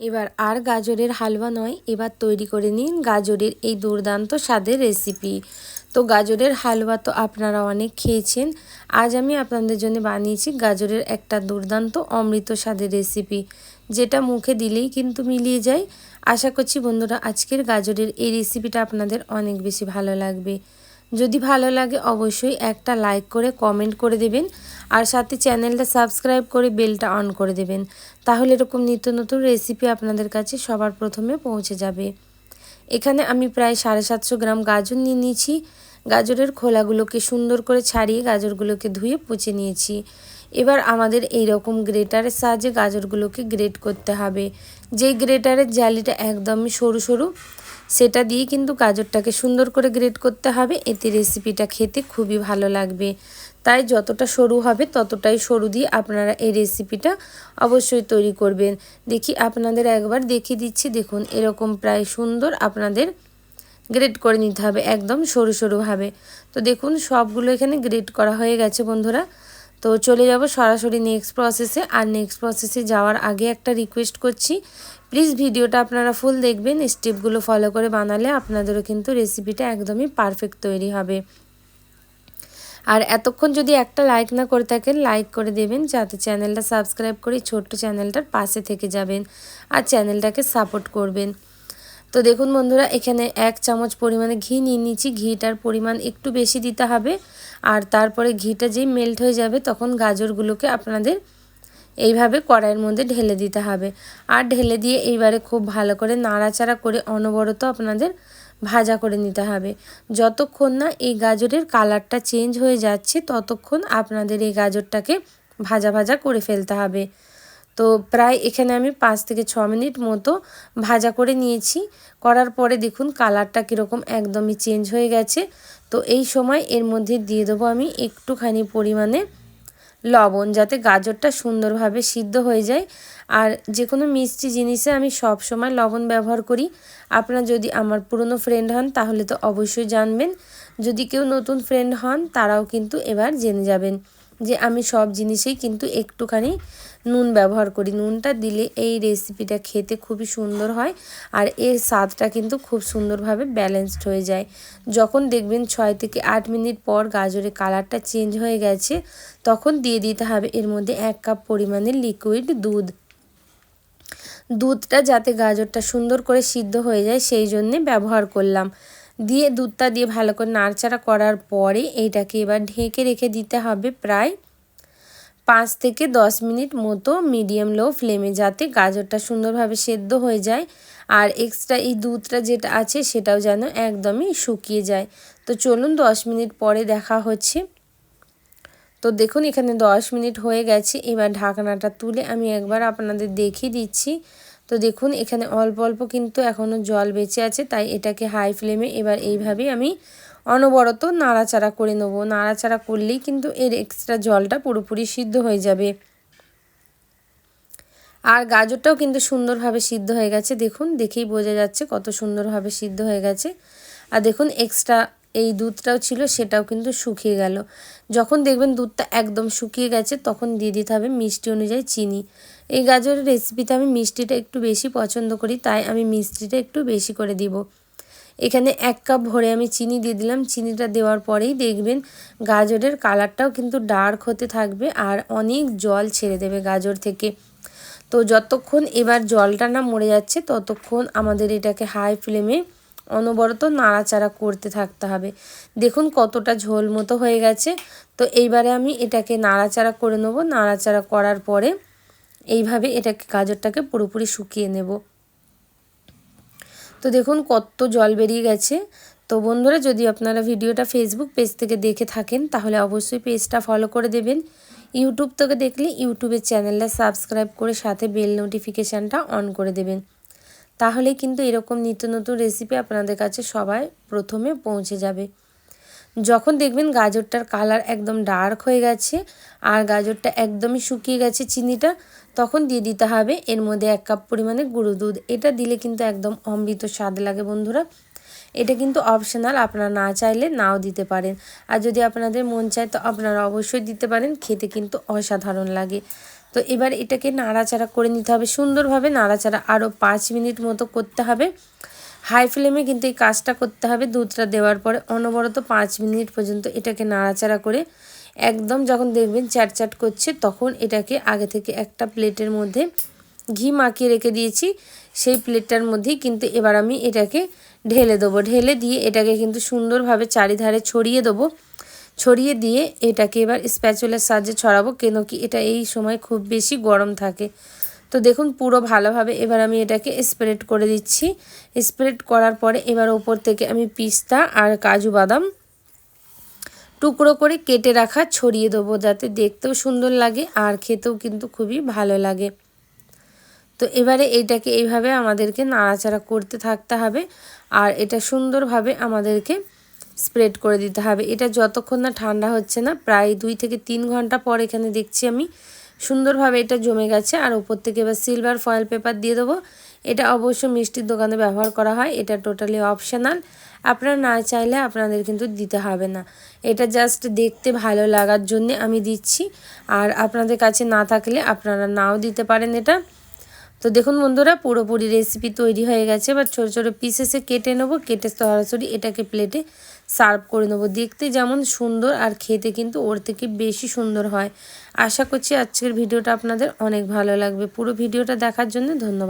এবার আর গাজরের হালুয়া নয়, এবার তৈরি করে নিন গাজরের এই দুর্দান্ত স্বাদের রেসিপি তো গাজরের হালুয়া তো আপনারা অনেক খেয়েছেন, আজ আমি আপনাদের জন্য বানিয়েছি গাজরের একটা দুর্দান্ত অমৃত স্বাদের রেসিপি যেটা মুখে দিলেই কিন্তু মিলিয়ে যায়। আশা করছি বন্ধুরা আজকের গাজরের এই রেসিপিটা আপনাদের অনেক বেশি ভালো লাগবে। যদি ভালো লাগে অবশ্যই একটা লাইক করে কমেন্ট করে দেবেন। আর সাথে চ্যানেলটা সাবস্ক্রাইব করে বেলটা অন করে দেবেন। তাহলে এরকম নিত্য নতুন রেসিপি আপনাদের কাছে সবার প্রথমে পৌঁছে যাবে। এখানে আমি প্রায় সাড়ে সাতশো গ্রাম গাজর নিয়ে নিয়েছি। গাজরের খোলাগুলোকে সুন্দর করে ছাড়িয়ে গাজরগুলোকে ধুয়ে পুছে নিয়েছি। এবার আমাদের এই রকম গ্রেটারের সাহায্যে গাজরগুলোকে গ্রেট করতে হবে। যেই গ্রেটারের জালিটা একদমই সরু সরু, সেটা দিয়ে কিন্তু গাজরটাকে সুন্দর করে গ্রেট করতে হবে। এতে রেসিপিটা খেতে খুবই ভালো লাগবে। তাই যতটা সরু হবে ততটাই সরু দিয়ে আপনারা এই রেসিপিটা অবশ্যই তৈরি করবেন। দেখি আপনাদের একবার দেখিয়ে দিচ্ছি। দেখুন, এরকম প্রায় সুন্দর আপনাদের গ্রেড করে নিতে হবে, একদম সরু সরুভাবে তো দেখুন, সবগুলো এখানে গ্রেড করা হয়ে গেছে বন্ধুরা। তো চলে যাব সরাসরি নেক্সট প্রসেসে আর নেক্সট প্রসেসে যাওয়ার আগে একটা রিকোয়েস্ট করছি। প্লিজ ভিডিওটা আপনারা ফুল দেখবেন। স্টেপগুলো ফলো করে বানালে আপনাদেরও কিন্তু রেসিপিটা একদমই পারফেক্ট তৈরি হবে। আর এতক্ষণ যদি একটা লাইক না করে থাকেন লাইক করে দেবেন যাতে চ্যানেলটা সাবস্ক্রাইব করে ছোট্ট চ্যানেলটার পাশে থেকে যাবেন আর চ্যানেলটাকে সাপোর্ট করবেন। তো দেখুন বন্ধুরা, এখানে এক চামচ পরিমাণে ঘি নিয়ে নিচ্ছি ঘিটার পরিমাণ একটু বেশি দিতে হবে। আর তারপরে ঘিটা যেই মেল্ট হয়ে যাবে, তখন গাজরগুলোকে আপনাদের এইভাবে কড়াইয়ের মধ্যে ঢেলে দিতে হবে। আর ঢেলে দিয়ে এইবারে খুব ভালো করে নাড়াচাড়া করে অনবরত আপনাদের ভাজা করে নিতে হবে। যতক্ষণ না এই গাজরের কালারটা চেঞ্জ হয়ে যাচ্ছে, ততক্ষণ আপনাদের এই গাজরটাকে ভাজা ভাজা করে ফেলতে হবে। তো প্রায় এখানে আমি পাঁচ থেকে ছ মিনিট মতো ভাজা করে নিয়েছি। করার পরে দেখুন কালারটা কীরকম একদমই চেঞ্জ হয়ে গেছে। তো এই সময় এর মধ্যে দিয়ে দেবো আমি একটুখানি পরিমাণে লবণ যাতে গাজরটা সুন্দরভাবে সিদ্ধ হয়ে যায়। আর যে কোনো মিষ্টি জিনিসে আমি সব সময় লবণ ব্যবহার করি। আপনারা যদি আমার পুরনো ফ্রেন্ড হন, তাহলে তো অবশ্যই জানবেন। যদি কেউ নতুন ফ্রেন্ড হন, তারাও কিন্তু এবার জেনে যাবেন। যে আমি সব জিনিসেই কিন্তু একটুখানি নুন ব্যবহার করি। নুনটা দিলে এই রেসিপিটা খেতে খুবই সুন্দর হয় আর এর স্বাদটা কিন্তু খুব সুন্দরভাবে ব্যালেন্সড হয়ে যায়। যখন দেখবেন ছয় থেকে আট মিনিট পর গাজরের কালারটা চেঞ্জ হয়ে গেছে, তখন দিয়ে দিতে হবে এর মধ্যে এক কাপ পরিমাণে লিকুইড দুধ। দুধটা যাতে গাজরটা সুন্দর করে সিদ্ধ হয়ে যায়, সেই জন্যে ব্যবহার করলাম। দিয়ে দুধটা দিয়ে ভালো করে নাড়চাড়া করার পরে এইটাকে এবার ঢেকে রেখে দিতে হবে প্রায় পাঁচ থেকে দশ মিনিট মতো মিডিয়াম লো ফ্লেমে যাতে গাজরটা সুন্দরভাবে সেদ্ধ হয়ে যায়। আর এক্সট্রা এই দুধটা যেটা আছে সেটাও যেন একদমই শুকিয়ে যায়। তো চলুন দশ মিনিট পরে দেখা হচ্ছে। তো দেখুন, এখানে দশ মিনিট হয়ে গেছে। এবার ঢাকনাটা তুলে আমি একবার আপনাদের দেখিয়ে দিচ্ছি। তো দেখুন, এখানে অল্প অল্প কিন্তু এখনও জল বেঁচে আছে, তাই এটাকে হাই ফ্লেমে এবার এইভাবেই আমি অনবরত নাড়াচাড়া করে নেব। নাড়াচাড়া করলেই কিন্তু এর এক্সট্রা জলটা পুরোপুরি সিদ্ধ হয়ে যাবে। আর গাজরটাও কিন্তু সুন্দরভাবে সিদ্ধ হয়ে গেছে। দেখুন, দেখেই বোঝা যাচ্ছে কত সুন্দরভাবে সিদ্ধ হয়ে গেছে। আর দেখুন, এক্সট্রা এই দুধটাও ছিল, সেটাও কিন্তু শুকিয়ে গেল। যখন দেখবেন দুধটা একদম শুকিয়ে গেছে, তখন দিয়ে দিতে হবে মিষ্টি অনুযায়ী চিনি। এই গাজরের রেসিপিতে আমি মিষ্টিটা একটু বেশি পছন্দ করি, তাই আমি মিষ্টিটা একটু বেশি করে দিব। এখানে এক কাপ ভরে আমি চিনি দিয়ে দিলাম। চিনিটা দেওয়ার পরেই দেখবেন গাজরের কালারটাও কিন্তু ডার্ক হতে থাকবে আর অনেক জল ছেড়ে দেবে গাজর থেকে। তো যতক্ষণ এবার জলটা না মরে যাচ্ছে, ততক্ষণ আমাদের এটাকে হাই ফ্লেমে অনবরত নাড়াচাড়া করতে থাকতে হবে। দেখুন কতটা ঝোল মতো হয়ে গেছে। তো এইবারে আমি এটাকে নাড়াচাড়া করে নেব। নাড়াচাড়া করার পরে এইভাবে এটাকে, গাজরটাকে পুরোপুরি শুকিয়ে নেব। তো দেখুন কত জল বেরিয়ে গেছে। তো বন্ধুরা, যদি আপনারা ভিডিওটা ফেসবুক পেজ থেকে দেখে থাকেন, তাহলে অবশ্যই পেজটা ফলো করে দেবেন। ইউটিউব থেকে দেখলে ইউটিউবের চ্যানেলটা সাবস্ক্রাইব করে সাথে বেল নোটিফিকেশানটা অন করে দেবেন। তাহলে কিন্তু এরকম নিত্য নতুন রেসিপি আপনাদের কাছে সবাই প্রথমে পৌঁছে যাবে। যখন দেখবেন গাজরটার কালার একদম ডার্ক হয়ে গেছে আর গাজরটা একদমই শুকিয়ে গেছে চিনিটা, তখন দিয়ে দিতে হবে এর মধ্যে এক কাপ পরিমাণে গুঁড়ো দুধ। এটা দিলে কিন্তু একদম অমৃত স্বাদ লাগে বন্ধুরা। এটা কিন্তু অপশনাল আপনারা না চাইলে নাও দিতে পারেন। আর যদি আপনাদের মন চায়, তো আপনারা অবশ্যই দিতে পারেন, খেতে কিন্তু অসাধারণ লাগে। তো এবার এটাকে নাড়াচাড়া করে নিতে হবে, সুন্দরভাবে নাড়াচাড়া আরও পাঁচ মিনিট মতো করতে হবে। হাই ফ্লেমে কিন্তু এই কাজটা করতে হবে, দুধটা দেওয়ার পরে অনবরত পাঁচ মিনিট পর্যন্ত এটাকে নাড়াচাড়া করে একদম যখন দেখবেন চ্যাট করছে, তখন এটাকে আগে থেকে একটা প্লেটের মধ্যে ঘি মাখিয়ে রেখে দিয়েছি। সেই প্লেটটার মধ্যেই কিন্তু এবার আমি এটাকে ঢেলে দেবো। ঢেলে দিয়ে এটাকে কিন্তু সুন্দরভাবে চারিধারে ছড়িয়ে দেবো। ছড়িয়ে দিয়ে এটাকে এবার স্প্যাচুলার সাহায্যে ছড়াবো, কেন কি এটা এই সময় খুব বেশি গরম থাকে। তো দেখুন, পুরো ভালোভাবে এবার আমি এটাকে স্প্রেড করে দিচ্ছি। স্প্রেড করার পরে এবার ওপর থেকে আমি পিস্তা আর কাজু বাদাম টুকরো করে কেটে রাখা ছড়িয়ে দেবো, যাতে দেখতেও সুন্দর লাগে আর খেতেও কিন্তু খুবই ভালো লাগে। তো এবারে এইটাকে এইভাবে আমাদেরকে নাড়াচাড়া করতে থাকতে হবে আর এটা সুন্দরভাবে আমাদেরকে স্প্রেড করে দিতে হবে। এটা যতক্ষণ না ঠান্ডা হচ্ছে না, প্রায় দুই থেকে তিন ঘণ্টা পর এখানে দেখছি আমি সুন্দরভাবে এটা জমে গেছে। আর ওপর থেকে এবার সিলভার ফয়েল পেপার দিয়ে দেবো। এটা অবশ্য মিষ্টির দোকানে ব্যবহার করা হয়, এটা টোটালি অপশানাল আপনারা না চাইলে আপনাদের কিন্তু দিতে হবে না। এটা জাস্ট দেখতে ভালো লাগার জন্যে আমি দিচ্ছি। আর আপনাদের কাছে না থাকলে আপনারা নাও দিতে পারেন এটা। তো দেখুন বন্ধুরা, পুরোপুরি রেসিপি তৈরি হয়ে গেছে। এবার ছোটো ছোটো পিসেসে কেটে নেব। কেটে সরাসরি এটাকে প্লেটে সার্ভ করে নেব। দেখতে যেমন সুন্দর আর খেতে কিন্তু ওর থেকে বেশি সুন্দর হয়। আশা করছি আজকের ভিডিওটা আপনাদের অনেক ভালো লাগবে। পুরো ভিডিওটা দেখার জন্য ধন্যবাদ।